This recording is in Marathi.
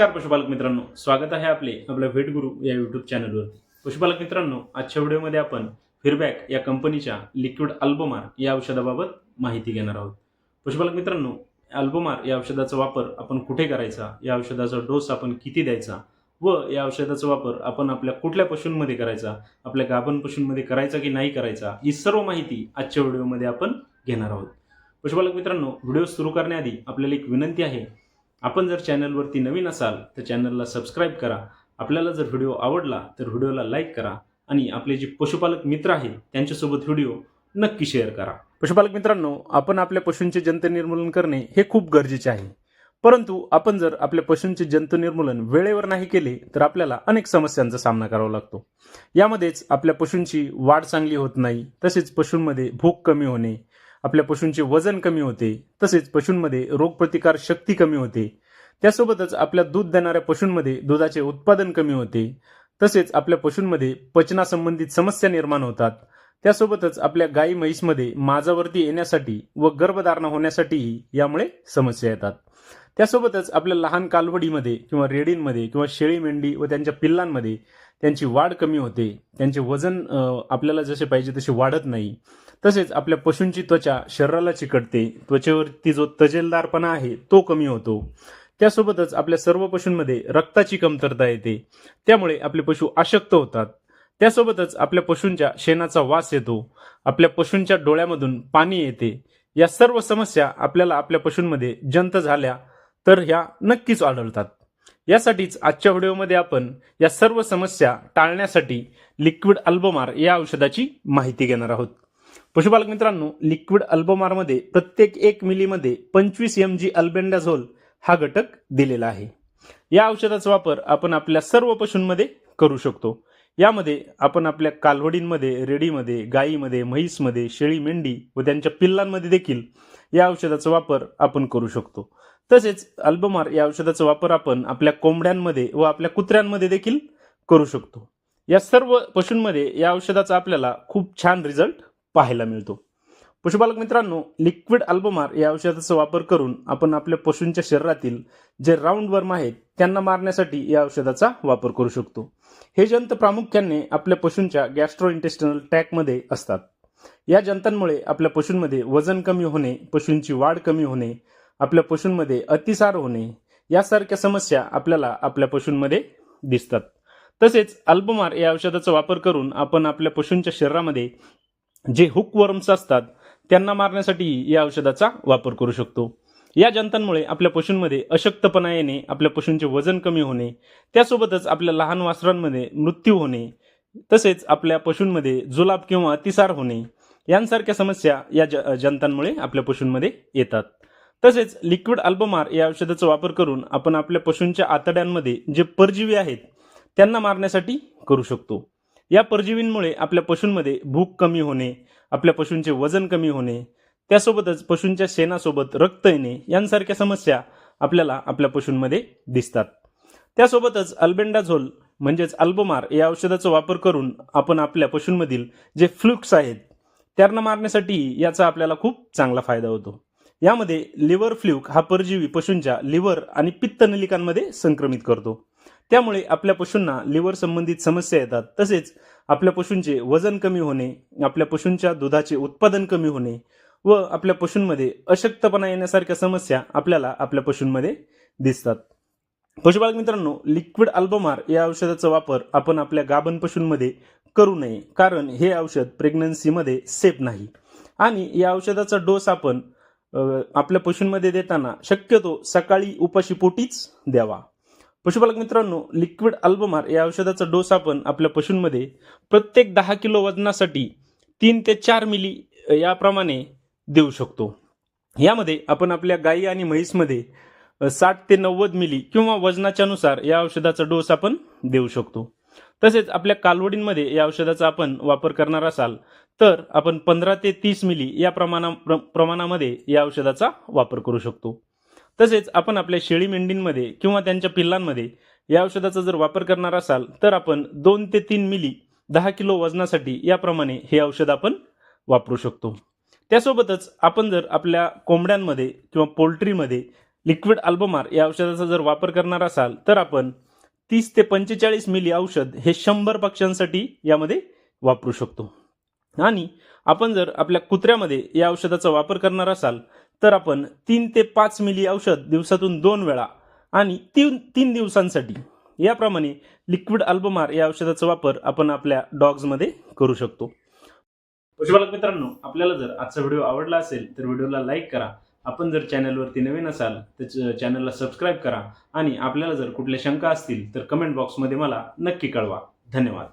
नमस्कार पशुपालक मित्रांनो. स्वागत आहे आपले आपल्या भेट गुरु या युट्यूब चॅनलवर पशुपालक मित्रांनो आजच्या व्हिडिओमध्ये आपण फिरबॅक या कंपनीच्या लिक्विड अल्बोमार या औषधाबाबत माहिती घेणार आहोत. पशुपालक मित्रांनो अल्बोमार या औषधाचा वापर आपण कुठे करायचा? या औषधाचा डोस आपण किती द्यायचा? व या औषधाचा वापर आपण आपल्या कुठल्या पशूंमध्ये करायचा? आपल्या गाभण पशूंमध्ये करायचा की नाही करायचा? ही सर्व माहिती आजच्या व्हिडिओमध्ये आपण घेणार आहोत. पशुपालक मित्रांनो व्हिडिओ सुरू करण्याआधी आपल्याला एक विनंती आहे. आपण जर चॅनलवरती नवीन असाल तर चॅनलला सबस्क्राईब करा. आपल्याला जर व्हिडिओ आवडला तर व्हिडिओला लाईक करा आणि आपले जे पशुपालक मित्र आहेत त्यांच्यासोबत व्हिडिओ नक्की शेअर करा. पशुपालक मित्रांनो आपण आपल्या पशूंचे जंत निर्मूलन करणे हे खूप गरजेचे आहे. परंतु आपण जर आपल्या पशूंचे जंतू निर्मूलन वेळेवर नाही केले तर आपल्याला अनेक समस्यांचा सामना करावा लागतो. यामध्येच आपल्या पशूंची वाढ चांगली होत नाही तसेच पशूंमध्ये भूक कमी होणे आपल्या पशूंचे वजन कमी होते तसेच पशूंमध्ये रोगप्रतिकार शक्ती कमी होते. त्यासोबतच आपल्या दूध देणाऱ्या पशूंमध्ये दुधाचे उत्पादन कमी होते तसेच आपल्या पशूंमध्ये पचनासंबंधित समस्या निर्माण होतात. त्यासोबतच आपल्या गाई म्हैसमध्ये माझावरती येण्यासाठी व गर्भधारणा होण्यासाठीही यामुळे समस्या येतात. त्यासोबतच आपल्या लहान कालवडीमध्ये किंवा रेडींमध्ये किंवा शेळी मेंढी व त्यांच्या पिल्लांमध्ये त्यांची वाढ कमी होते. त्यांचे वजन आपल्याला जसे पाहिजे तसे वाढत नाही. तसेच आपल्या पशूंची त्वचा शरीराला चिकटते. त्वचेवरती जो तजेलदारपणा आहे तो कमी होतो. त्यासोबतच आपल्या सर्व पशूंमध्ये रक्ताची कमतरता येते. त्यामुळे आपले पशु अशक्त होतात. त्यासोबतच आपल्या पशूंच्या शेणाचा वास येतो. आपल्या पशूंच्या डोळ्यामधून पाणी येते. या सर्व समस्या आपल्याला आपल्या पशूंमध्ये जंत झाल्या तर ह्या नक्कीच आढळतात. यासाठीच आजच्या व्हिडिओमध्ये आपण या सर्व समस्या टाळण्यासाठी लिक्विड अल्बोमार या औषधाची माहिती घेणार आहोत. पशुपालक मित्रांनो लिक्विड अल्बोमारमध्ये प्रत्येक एक मिलीमध्ये पंचवीस एम जी अल्बेंडाझोल हा घटक दिलेला आहे. या औषधाचा वापर आपण आपल्या सर्व पशूंमध्ये करू शकतो. यामध्ये आपण आपल्या कालवडींमध्ये रेडीमध्ये गायीमध्ये म्हैसमध्ये शेळी मेंढी व त्यांच्या पिल्लांमध्ये देखील या औषधाचा वापर आपण करू शकतो. तसेच अल्बमार या औषधाचा वापर आपण आपल्या कोंबड्यांमध्ये व आपल्या कुत्र्यांमध्ये देखील करू शकतो. या सर्व पशूंमध्ये या औषधाचा आपल्याला खूप छान रिझल्ट पाहायला मिळतो. पशुपालक मित्रांनो लिक्विड अल्बमार या औषधाचा वापर करून आपण आपल्या पशूंच्या शरीरातील जे राऊंड वर्म आहेत त्यांना मारण्यासाठी या औषधाचा वापर करू शकतो. हे जंत प्रामुख्याने आपल्या पशूंच्या गॅस्ट्रो इंटेस्टनल टॅकमध्ये असतात. या जंतांमुळे आपल्या पशूंमध्ये वजन कमी होणे पशूंची वाढ कमी होणे आपल्या पशूंमध्ये अतिसार होणे यासारख्या समस्या आपल्याला आपल्या पशूंमध्ये दिसतात. तसेच अल्बमार या औषधाचा वापर करून आपण आपल्या पशूंच्या शरीरामध्ये जे हुकवर्म्स असतात त्यांना मारण्यासाठी या औषधाचा वापर करू शकतो. या जंतांमुळे आपल्या पशूंमध्ये अशक्तपणा येणे आपल्या पशूंचे वजन कमी होणे त्यासोबतच आपल्या लहान वासरांमध्ये मृत्यू होणे तसेच आपल्या पशूंमध्ये जुलाब किंवा अतिसार होणे यांसारख्या समस्या या ज जंतांमुळे आपल्या पशूंमध्ये येतात. तसेच लिक्विड अल्बमार या औषधाचा वापर करून आपण आपल्या पशूंच्या आतड्यांमध्ये जे परजीवी आहेत त्यांना मारण्यासाठी करू शकतो. या परजीवींमुळे आपल्या पशूंमध्ये भूक कमी होणे आपल्या पशूंचे वजन कमी होणे त्यासोबतच पशूंच्या शेणासोबत रक्त येणे यांसारख्या समस्या आपल्याला आपल्या पशूंमध्ये दिसतात. त्यासोबतच अल्बेंडाझोल म्हणजेच अल्बोमार या औषधाचा वापर करून आपण आपल्या पशूंमधील जे फ्लुक्स आहेत त्यांना मारण्यासाठी याचा आपल्याला खूप चांगला फायदा होतो. यामध्ये लिव्हर फ्ल्यूक हा परजीवी पशूंच्या लिव्हर आणि पित्त नलिकांमध्ये संक्रमित करतो. त्यामुळे आपल्या पशूंना लिव्हर संबंधित समस्या येतात. तसेच आपल्या पशूंचे वजन कमी होणे आपल्या पशूंच्या दुधाचे उत्पादन कमी होणे व आपल्या पशूंमध्ये अशक्तपणा येण्यासारख्या समस्या आपल्याला आपल्या पशूंमध्ये दिसतात. पशुपालक मित्रांनो लिक्विड अल्बमार या औषधाचा वापर आपण आपल्या गाभण पशूंमध्ये करू नये कारण हे औषध प्रेग्नन्सीमध्ये सेफ नाही. आणि या औषधाचा डोस आपण आपल्या पशूंमध्ये देताना शक्यतो सकाळी उपाशीपोटीच द्यावा. पशुपालक मित्रांनो लिक्विड अल्बमार या औषधाचा डोस आपण आपल्या पशूंमध्ये प्रत्येक दहा किलो वजनासाठी तीन ते चार मिली याप्रमाणे देऊ शकतो. यामध्ये आपण आपल्या गाई आणि म्हैसमध्ये साठ ते नव्वद मिली किंवा वजनाच्या नुसार या औषधाचा डोस आपण देऊ शकतो. तसेच आपल्या कालवडींमध्ये या औषधाचा आपण वापर करणार असाल तर आपण पंधरा ते तीस मिली या प्रमाणा प्र- प्रमाणामध्ये या औषधाचा वापर करू शकतो. तसेच आपण आपल्या शेळी मेंढींमध्ये किंवा त्यांच्या पिल्लांमध्ये या औषधाचा जर वापर करणार असाल तर आपण दोन ते तीन मिली दहा किलो वजनासाठी याप्रमाणे हे औषध आपण वापरू शकतो. त्यासोबतच आपण जर आपल्या कोंबड्यांमध्ये किंवा पोल्ट्रीमध्ये लिक्विड अल्बमार या औषधाचा जर वापर करणार असाल तर आपण तीस ते पंचेचाळीस मिली औषध हे शंभर पक्ष्यांसाठी यामध्ये वापरू शकतो. आणि आपण जर आपल्या कुत्र्यामध्ये या औषधाचा वापर करणार असाल तर आपण तीन ते पाच मिली औषध दिवसातून दोन वेळा आणि तीन तीन दिवसांसाठी. याप्रमाणे लिक्विड अल्बमार या औषधाचा वापर आपण आपल्या डॉग्समध्ये करू शकतो. पशुपालक मित्रांनो आपल्याला जर आजचा व्हिडिओ आवडला असेल तर व्हिडिओला लाईक करा. आपण जर चॅनलवरती नवीन असाल तर चॅनलला सबस्क्राईब करा. आणि आपल्याला जर कुठल्या शंका असतील तर कमेंट बॉक्समध्ये मला नक्की कळवा. धन्यवाद.